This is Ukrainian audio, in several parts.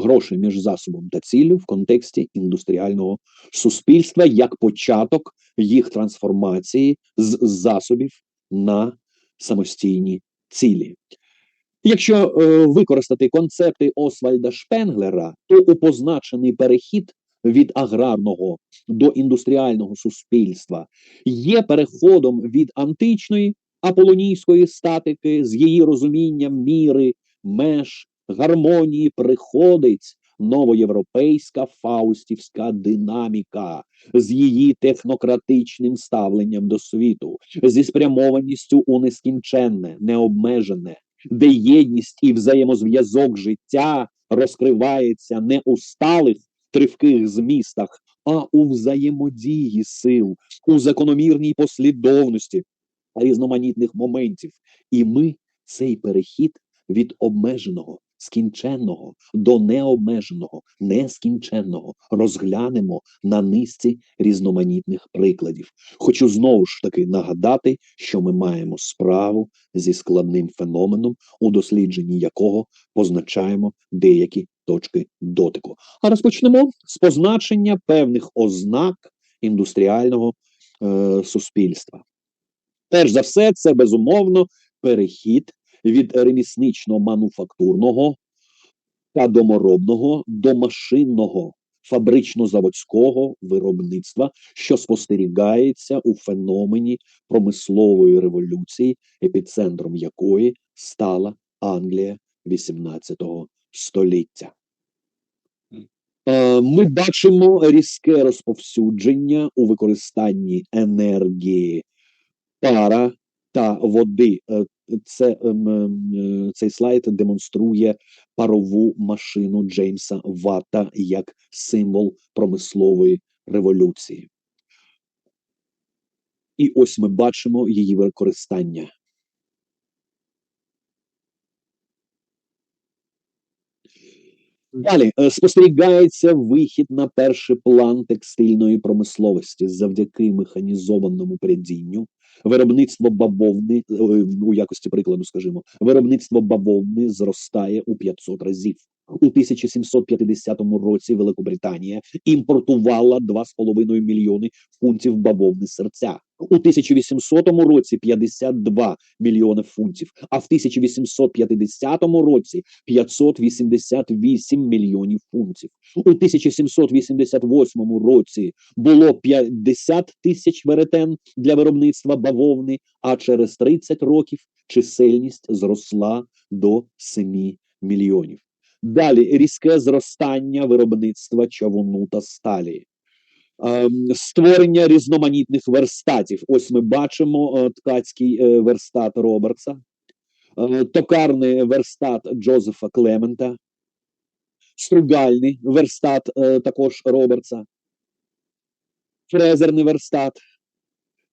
Гроші між засобом та ціллю в контексті індустріального суспільства як початок їх трансформації з засобів на самостійні цілі. Якщо е, використати концепти Освальда Шпенглера, то упозначений перехід від аграрного до індустріального суспільства є переходом від античної аполонійської статики з її розумінням міри, меж, гармонії приходить новоєвропейська фаустівська динаміка з її технократичним ставленням до світу, зі спрямованістю у нескінченне, необмежене, де єдність і взаємозв'язок життя розкривається не у сталих тривких змістах, а у взаємодії сил, у закономірній послідовності різноманітних моментів. І ми цей перехід від обмеженого, скінченного до необмеженого, нескінченного розглянемо на низці різноманітних прикладів. Хочу знову ж таки нагадати, що ми маємо справу зі складним феноменом, у дослідженні якого позначаємо деякі точки дотику. А розпочнемо з позначення певних ознак індустріального е, суспільства. Перш за все, це безумовно перехід від реміснично-мануфактурного та доморобного до машинного фабрично-заводського виробництва, що спостерігається у феномені промислової революції, епіцентром якої стала Англія XVIII століття. Е, ми бачимо різке розповсюдження у використанні енергії пара та води. Е, це ем, ем, цей слайд демонструє парову машину Джеймса Ватта як символ промислової революції. І ось ми бачимо її використання. Далі е, спостерігається вихід на перший план текстильної промисловості завдяки механізованому прядінню, виробництво бавовни е, у якості прикладу, скажімо, виробництво бавовни зростає у 500 разів. У 1750 році Великобританія імпортувала 2,5 мільйони фунтів бавовни серця. У 1800 році 52 мільйони фунтів, а в 1850 році 588 мільйонів фунтів. У 1788 році було 50 тисяч веретен для виробництва бавовни, а через 30 років чисельність зросла до 7 мільйонів. Далі різке зростання виробництва чавуну та сталі. Ем, створення різноманітних верстатів. Ось ми бачимо е, ткацький е, верстат Робертса, е, токарний верстат Джозефа Клемента, стругальний верстат також Робертса, фрезерний верстат.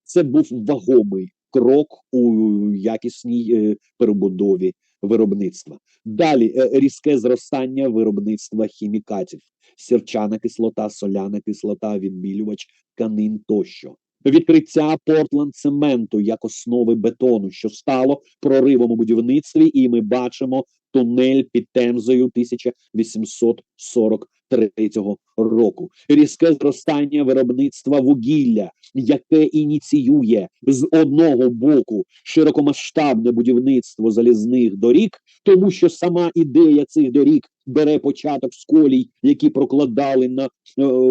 Це був вагомий крок у якісній перебудові виробництва. Далі е, різке зростання виробництва хімікатів, сірчана кислота, соляна кислота, відбілювач, канин тощо. Відкриття Портленд цементу як основи бетону, що стало проривом у будівництві, і ми бачимо тунель під темзою 1840 2023 року. Різке зростання виробництва вугілля, яке ініціює з одного боку широкомасштабне будівництво залізних доріг, тому що сама ідея цих доріг бере початок з колій, які прокладали на е,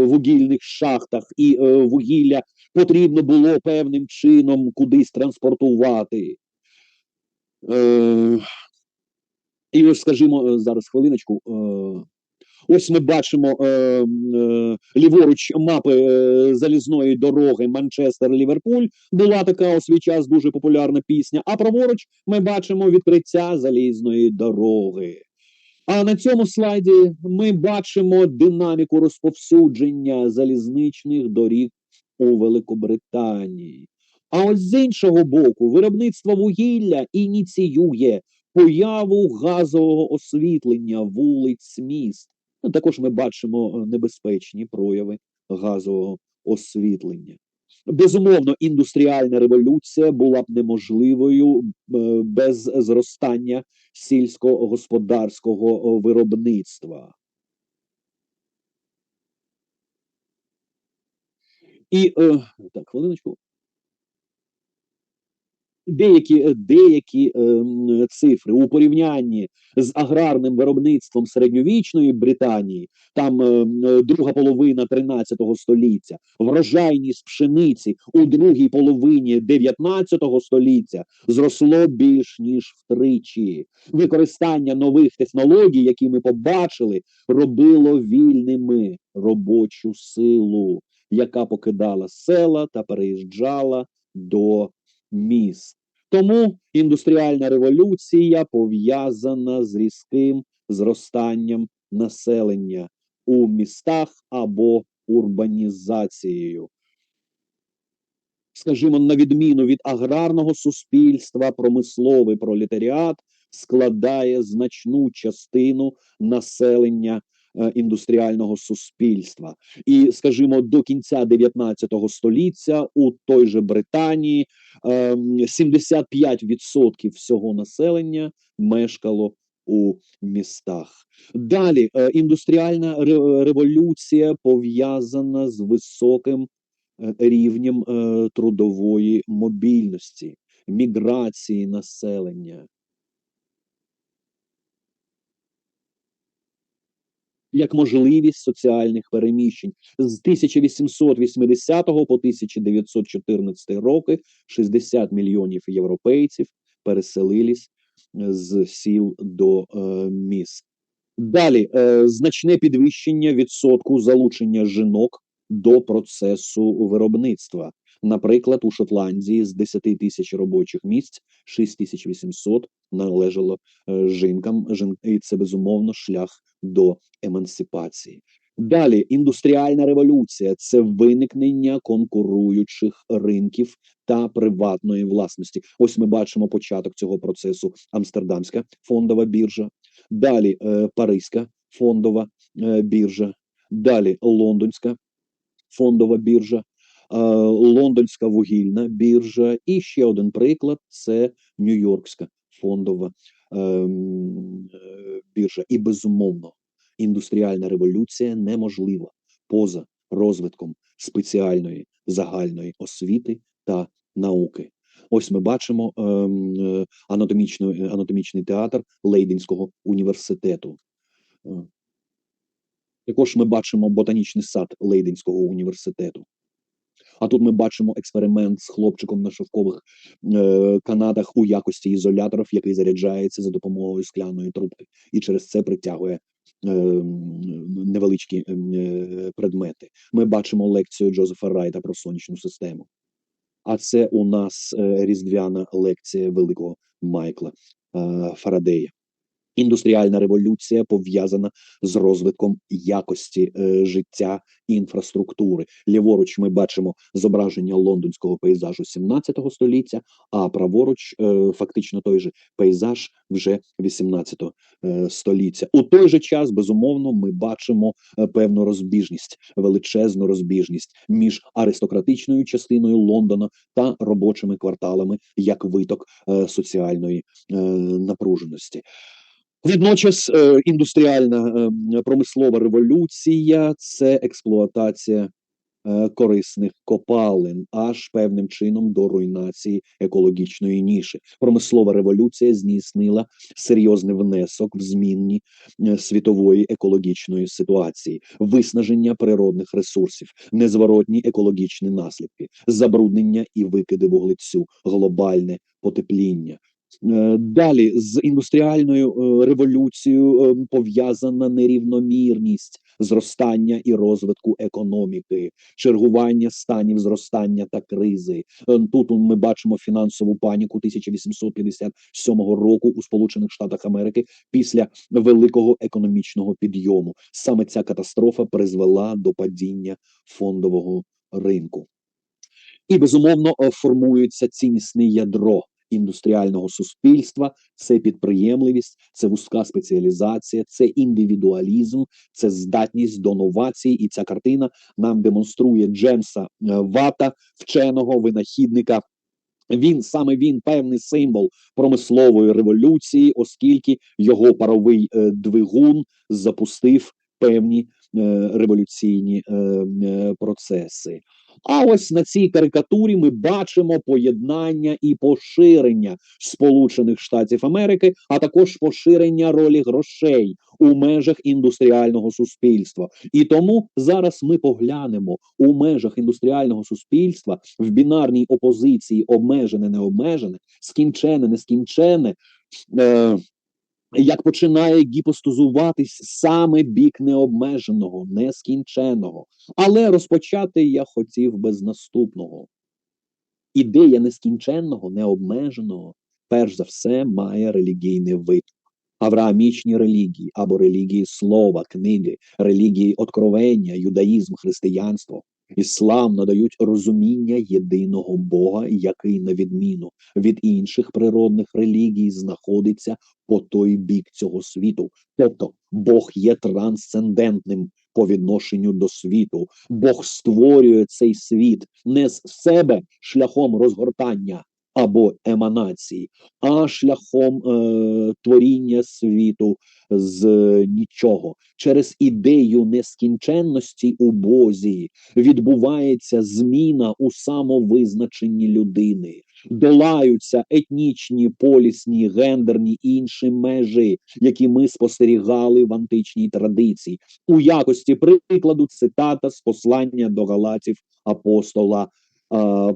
вугільних шахтах, і е, вугілля потрібно було певним чином кудись транспортувати. Е, і ось, скажімо, зараз хвилиночку. Е, Ось ми бачимо е, е, ліворуч мапи е, залізної дороги Манчестер-Ліверпуль. Була така у свій час дуже популярна пісня. А праворуч ми бачимо відкриття залізної дороги. А на цьому слайді ми бачимо динаміку розповсюдження залізничних доріг у Великобританії. А ось з іншого боку, виробництво вугілля ініціює появу газового освітлення вулиць міст. Ну, також ми бачимо небезпечні прояви газового освітлення. Безумовно, індустріальна революція була б неможливою е, без зростання сільськогосподарського виробництва. І е, так, хвилиночку. Деякі, е, деякі е, цифри у порівнянні з аграрним виробництвом середньовічної Британії, там е, е, друга половина 13 століття, врожайність пшениці у другій половині 19 століття зросло більш ніж втричі. Використання нових технологій, які ми побачили, робило вільними робочу силу, яка покидала села та переїжджала до міст. Тому індустріальна революція пов'язана з різким зростанням населення у містах або урбанізацією. Скажімо, на відміну від аграрного суспільства, промисловий пролетаріат складає значну частину населення індустріального суспільства. І, скажімо, до кінця 19 століття у той же Британії ем, 75% всього населення мешкало у містах. Далі е, індустріальна революція пов'язана з високим е, рівнем е, трудової мобільності, міграції населення. Як можливість соціальних переміщень з 1880 по 1914 роки 60 мільйонів європейців переселились е, з сіл до е, міст. Далі е, значне підвищення відсотку залучення жінок до процесу виробництва. Наприклад, у Шотландії з 10 тисяч робочих місць 6800 належало е, жінкам, і це безумовно шлях до емансипації. Далі індустріальна революція це виникнення конкуруючих ринків та приватної власності. Ось ми бачимо початок цього процесу: Амстердамська фондова біржа, далі е, Паризька фондова е, біржа, далі Лондонська фондова біржа, Лондонська вугільна біржа. І ще один приклад це Нью-Йоркська фондова ем, е, біржа. І безумовно, індустріальна революція неможлива поза розвитком спеціальної загальної освіти та науки. Ось ми бачимо ем, е, анатомічний театр Лейденського університету. Е, Також ми бачимо ботанічний сад Лейденського університету. А тут ми бачимо експеримент з хлопчиком на шовкових е, канатах у якості ізоляторів, який заряджається за допомогою скляної трубки, і через це притягує е, невеличкі е, предмети. Ми бачимо лекцію Джозефа Райта про сонячну систему. А це у нас е, різдвяна лекція великого Майкла Фарадея. Індустріальна революція пов'язана з розвитком якості е, життя і інфраструктури. Ліворуч ми бачимо зображення лондонського пейзажу 17 століття, а праворуч е, фактично той же пейзаж вже 18 е, століття. У той же час, безумовно, ми бачимо е, певну розбіжність, величезну розбіжність між аристократичною частиною Лондона та робочими кварталами як виток е, соціальної е, напруженості. Водночас е, індустріальна е, промислова революція це експлуатація е, корисних копалин, аж певним чином до руйнації екологічної ніші. Промислова революція здійснила серйозний внесок в змінні світової екологічної ситуації, виснаження природних ресурсів, незворотні екологічні наслідки, забруднення і викиди вуглецю, глобальне потепління. Е, Далі з індустріальною е, революцією е, пов'язана нерівномірність зростання і розвитку економіки, чергування станів зростання та кризи. Тут ми бачимо фінансову паніку 1857 року у Сполучених Штатах Америки після великого економічного підйому. Саме ця катастрофа призвела до падіння фондового ринку. І безумовно формується ціннісне ядро індустріального суспільства це підприємливість, це вузька спеціалізація, це індивідуалізм, це здатність до новацій. І ця картина нам демонструє Джемса е, Вата, вченого винахідника. Він саме він певний символ промислової революції, оскільки його паровий е, двигун запустив певні е, революційні е, е, процеси. А ось на цій карикатурі ми бачимо поєднання і поширення Сполучених Штатів Америки, а також поширення ролі грошей у межах індустріального суспільства. І тому зараз ми поглянемо у межах індустріального суспільства в бінарній опозиції обмежене, необмежене, скінчене, нескінчене. Е, як починає гіпостозуватись саме бік необмеженого, нескінченого. Але розпочати я хотів би з наступного. Ідея нескінченного, необмеженого, перш за все, має релігійний вид. Авраамічні релігії або релігії слова, книги, релігії откровення, юдаїзм, християнство, іслам надають розуміння єдиного Бога, який, на відміну від інших природних релігій, знаходиться по той бік цього світу. Тобто Бог є трансцендентним по відношенню до світу. Бог створює цей світ не з себе шляхом розгортання або еманації, а шляхом е, творіння світу з нічого. Через ідею нескінченності у Бозі відбувається зміна у самовизначенні людини. Долаються етнічні, полісні, гендерні інші межі, які ми спостерігали в античній традиції, у якості прикладу цитата з послання до галатів апостола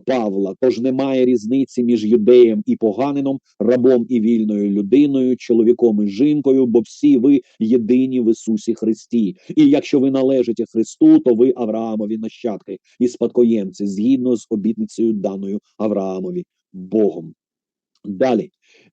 Павла. Тож немає різниці між юдеєм і поганином, рабом і вільною людиною, чоловіком і жінкою, бо всі ви єдині в Ісусі Христі. І якщо ви належите Христу, то ви Авраамові нащадки і спадкоємці згідно з обітницею даною Авраамові Богом. Далі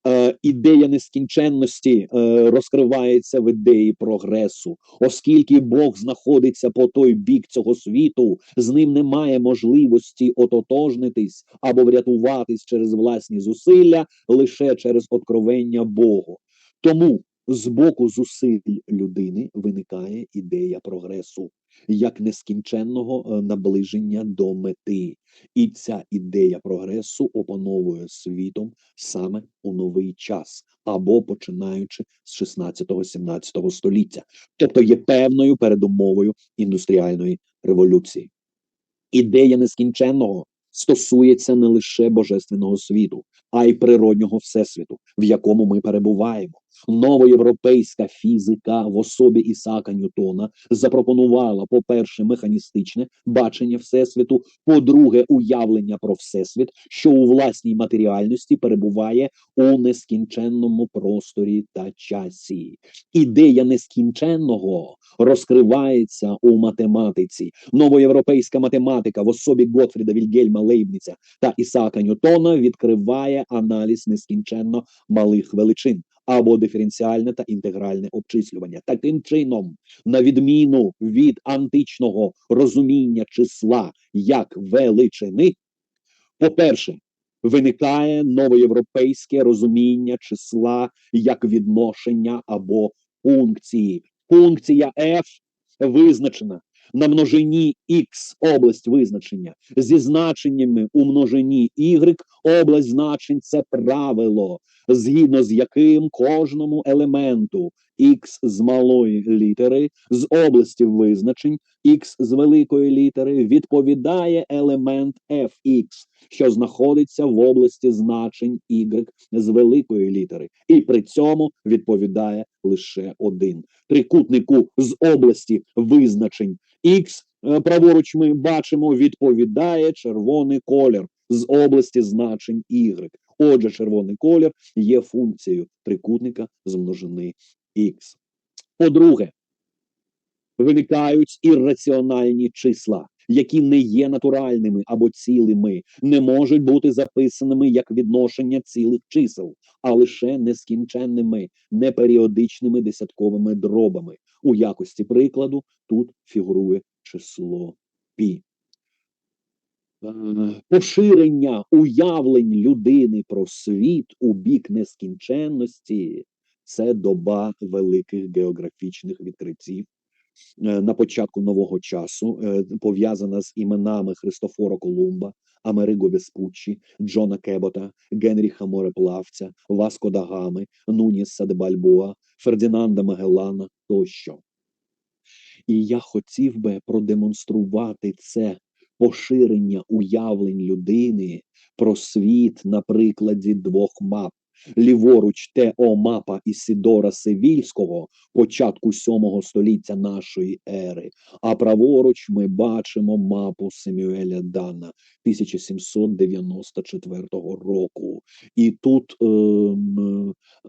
е, ідея нескінченності е, розкривається в ідеї прогресу, оскільки Бог знаходиться по той бік цього світу, з ним немає можливості ототожнитись або врятуватись через власні зусилля лише через откровення Богу. Тому з боку зусиль людини виникає ідея прогресу як нескінченного е, наближення до мети, і ця ідея прогресу опановує світом саме у новий час або починаючи з 16-17 століття, тобто є певною передумовою індустріальної революції. Ідея нескінченного стосується не лише божественного світу, а й природнього всесвіту, в якому ми перебуваємо. Новоєвропейська фізика в особі Ісака Ньютона запропонувала, по-перше, механістичне бачення всесвіту, по-друге, уявлення про всесвіт, що у власній матеріальності перебуває у нескінченному просторі та часі. Ідея нескінченного розкривається у математиці. Новоєвропейська математика в особі Готфріда Вільгельма Лейбніця та Ісака Ньютона відкриває аналіз нескінченно малих величин або диференціальне та інтегральне обчислювання. Таким чином, на відміну від античного розуміння числа як величини, по-перше, виникає новоєвропейське розуміння числа як відношення або функції. Функція f визначена на множині x область визначення. Зі значеннями у множині y область значень це правило, згідно з яким кожному елементу x з малої літери з області визначень x з великої літери відповідає елемент fx, що знаходиться в області значень y з великої літери, і при цьому відповідає лише один трикутнику з області визначень X е, праворуч ми бачимо, відповідає червоний колір з області значень Y. Отже, червоний колір є функцією трикутника з множини X. По-друге, виникають ірраціональні числа, які не є натуральними або цілими, не можуть бути записаними як відношення цілих чисел, а лише нескінченними, неперіодичними десятковими дробами. У якості прикладу тут фігурує число пі. Е, поширення уявлень людини про світ у бік нескінченності це доба великих географічних відкриттів е, на початку нового часу, е, пов'язана з іменами Христофора Колумба, Америго Веспуччі, Джона Кебота, Генріха Мореплавця, Васко да Гами, Нуніса де Бальбоа, Фердинанда Магеллана тощо. І я хотів би продемонструвати це поширення уявлень людини про світ на прикладі двох мап. Ліворуч Тео мапа Ісідора Севільського, початку сьомого століття нашої ери, а праворуч ми бачимо мапу Семюеля Дана 1794 року. І тут е,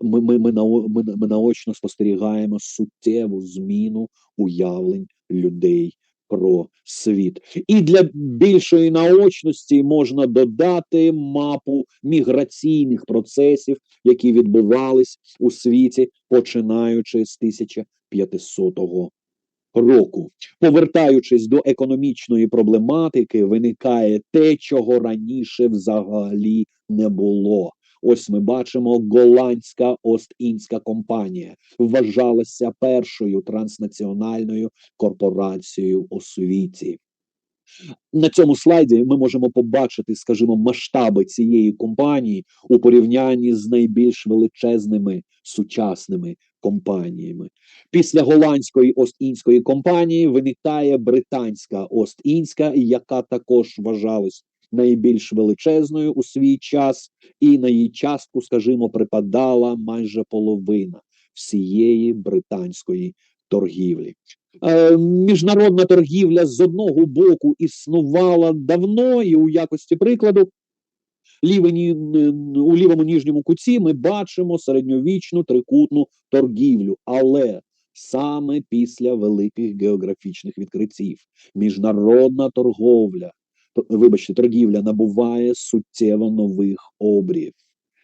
ми, ми, ми, ми, ми наочно спостерігаємо суттєву зміну уявлень людей про світ. І для більшої наочності можна додати мапу міграційних процесів, які відбувались у світі, починаючи з 1500 року. Повертаючись до економічної проблематики, виникає те, чого раніше взагалі не було. Ось ми бачимо голландська Ост-Індська компанія вважалася першою транснаціональною корпорацією у світі. На цьому слайді ми можемо побачити, скажімо, масштаби цієї компанії у порівнянні з найбільш величезними сучасними компаніями. Після голландської Ост-Індської компанії виникає британська Ост-Індська, яка також вважалась найбільш величезною у свій час, і на її частку, скажімо, припадала майже половина всієї британської торгівлі. Е, міжнародна торгівля з одного боку існувала давно, і у якості прикладу. Лівені, у лівому нижньому куті ми бачимо середньовічну трикутну торгівлю, але саме після великих географічних відкриттів міжнародна торговля вибачте, торгівля набуває суттєво нових обрів.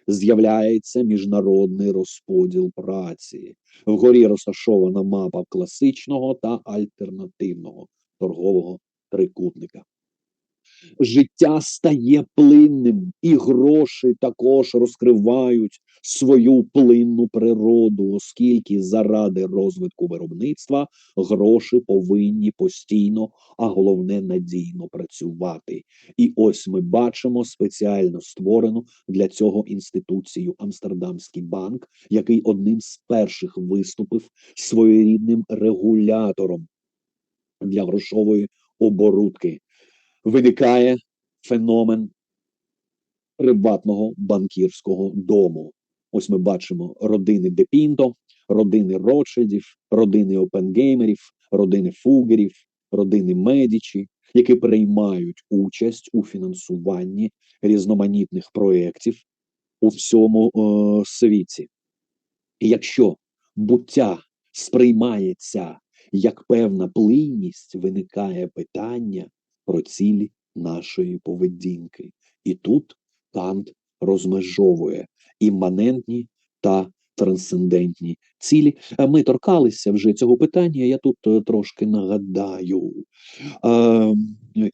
З'являється міжнародний розподіл праці. Вгорі розташована мапа класичного та альтернативного торгового трикутника життя стає плинним, і гроші також розкривають свою плинну природу, оскільки заради розвитку виробництва гроші повинні постійно, а головне надійно працювати. І ось ми бачимо спеціально створену для цього інституцію Амстердамський банк, який одним з перших виступив своєрідним регулятором для грошової оборудки виникає феномен приватного банкірського дому. Ось ми бачимо родини Депінто, родини Ротшильдів, родини Опенгеймерів, родини Фугерів, родини Медічі, які приймають участь у фінансуванні різноманітних проєктів у всьому е, світі. І якщо буття сприймається як певна плинність, виникає питання, про цілі нашої поведінки. І тут Кант розмежовує імманентні та трансцендентні цілі. Ми торкалися вже цього питання. Я тут е, трошки нагадаю. Е,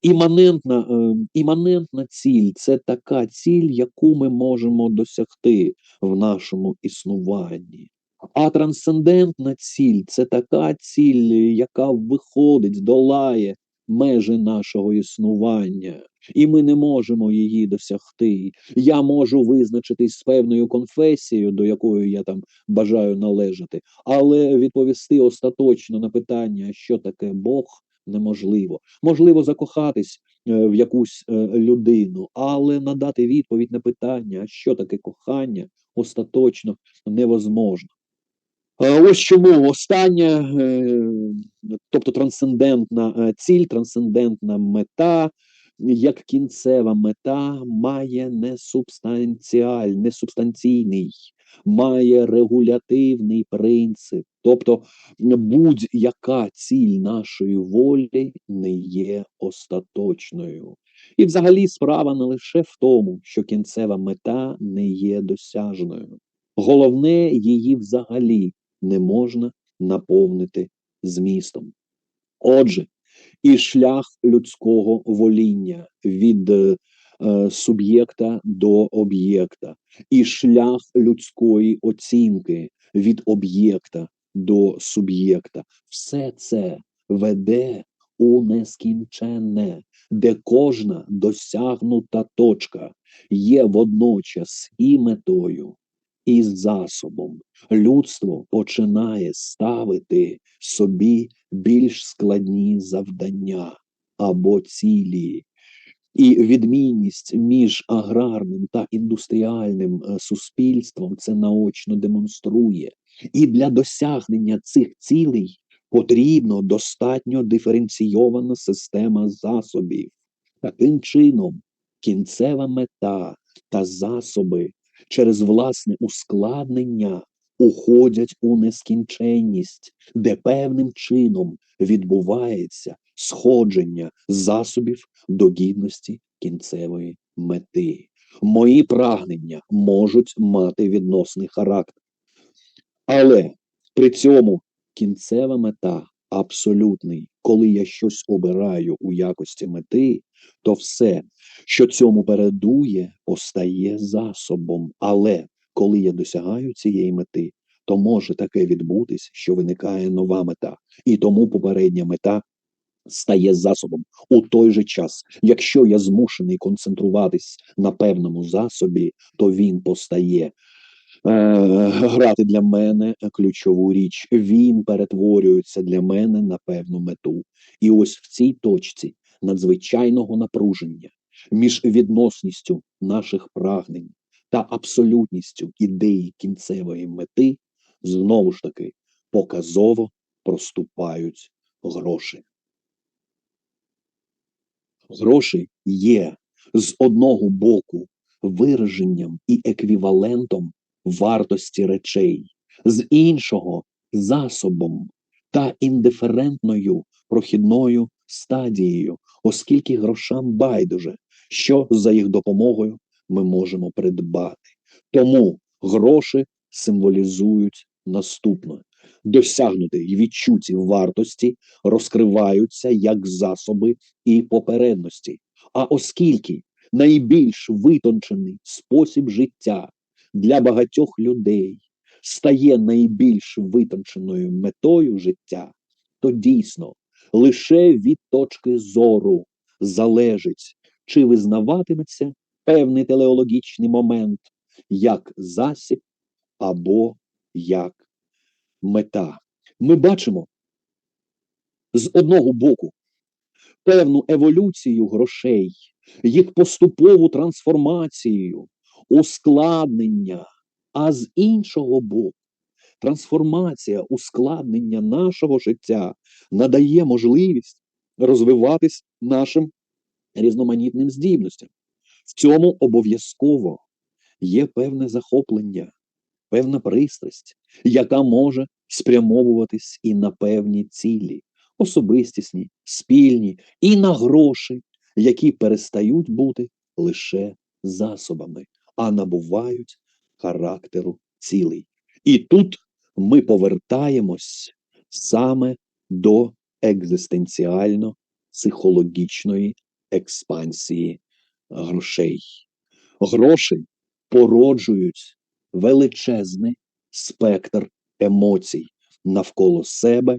іманентна, е, іманентна ціль це така ціль, яку ми можемо досягти в нашому існуванні. А трансцендентна ціль це така ціль, яка виходить, долає межі нашого існування, і ми не можемо її досягти. Я можу визначитись з певною конфесією, до якої я там бажаю належати, але відповісти остаточно на питання, що таке Бог. Неможливо, можливо, закохатись е, в якусь е, людину, але надати відповідь на питання, що таке кохання, остаточно невозможно. Ось чому остання, е, тобто трансцендентна е, ціль, трансцендентна мета, як кінцева мета, має не субстанціаль, не субстанційний, має регулятивний принцип. Тобто будь-яка ціль нашої волі не є остаточною. І взагалі справа не лише в тому, що кінцева мета не є досяжною. Головне, її взагалі не можна наповнити змістом. Отже, і шлях людського воління від е, суб'єкта до об'єкта, і шлях людської оцінки від об'єкта до суб'єкта. Все це веде у нескінченне, де кожна досягнута точка є водночас і метою, і засобом. Людство починає ставити собі більш складні завдання або цілі. І відмінність між аграрним та індустріальним е, суспільством це наочно демонструє. І для досягнення цих цілей потрібно достатньо диференційована система засобів. Таким чином, кінцева мета та засоби через власне ускладнення уходять у нескінченність, де певним чином відбувається сходження засобів до гідності кінцевої мети. Мої прагнення можуть мати відносний характер, але при цьому кінцева мета абсолютний. Коли я щось обираю у якості мети, то все, що цьому передує, постає засобом. Але коли я досягаю цієї мети, то може таке відбутись, що виникає нова мета, і тому попередня мета стає засобом у той же час. Якщо я змушений концентруватись на певному засобі, то він постає. Е, Грати для мене ключову річ. Він перетворюється для мене на певну мету. І ось в цій точці надзвичайного напруження між відносністю наших прагнень та абсолютністю ідеї кінцевої мети знову ж таки показово проступають гроші. Гроші є з одного боку вираженням і еквівалентом вартості речей, з іншого засобом та індиферентною прохідною стадією, оскільки грошам байдуже, що за їх допомогою ми можемо придбати. Тому гроші символізують наступне: досягнути й відчуті вартості розкриваються як засоби і попередності. А оскільки найбільш витончений спосіб життя для багатьох людей стає найбільш витонченою метою життя, то дійсно лише від точки зору залежить, чи визнаватиметься певний телеологічний момент як засіб або як мета. Ми бачимо з одного боку певну еволюцію грошей, їх поступову трансформацію, ускладнення, а з іншого боку, трансформація, ускладнення нашого життя надає можливість розвиватись нашим різноманітним здібностям. В цьому обов'язково є певне захоплення, певна пристрасть, яка може спрямовуватись і на певні цілі, особистісні, спільні, і на гроші, які перестають бути лише засобами, а набувають характеру цілей. І тут ми повертаємось саме до екзистенціально-психологічної експансії грошей. Гроші породжують величезний спектр емоцій навколо себе,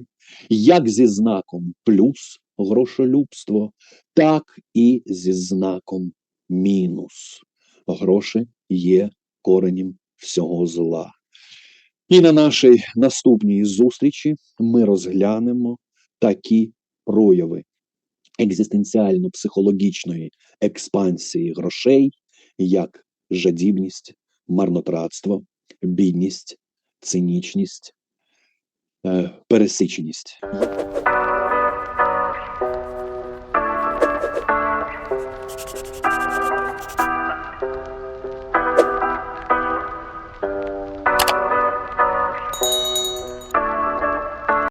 як зі знаком плюс грошолюбство, так і зі знаком мінус. Гроші є коренем всього зла. І на нашій наступній зустрічі ми розглянемо такі прояви екзистенціально-психологічної експансії грошей, як жадібність, марнотратство, бідність, цинічність, е, пересиченість.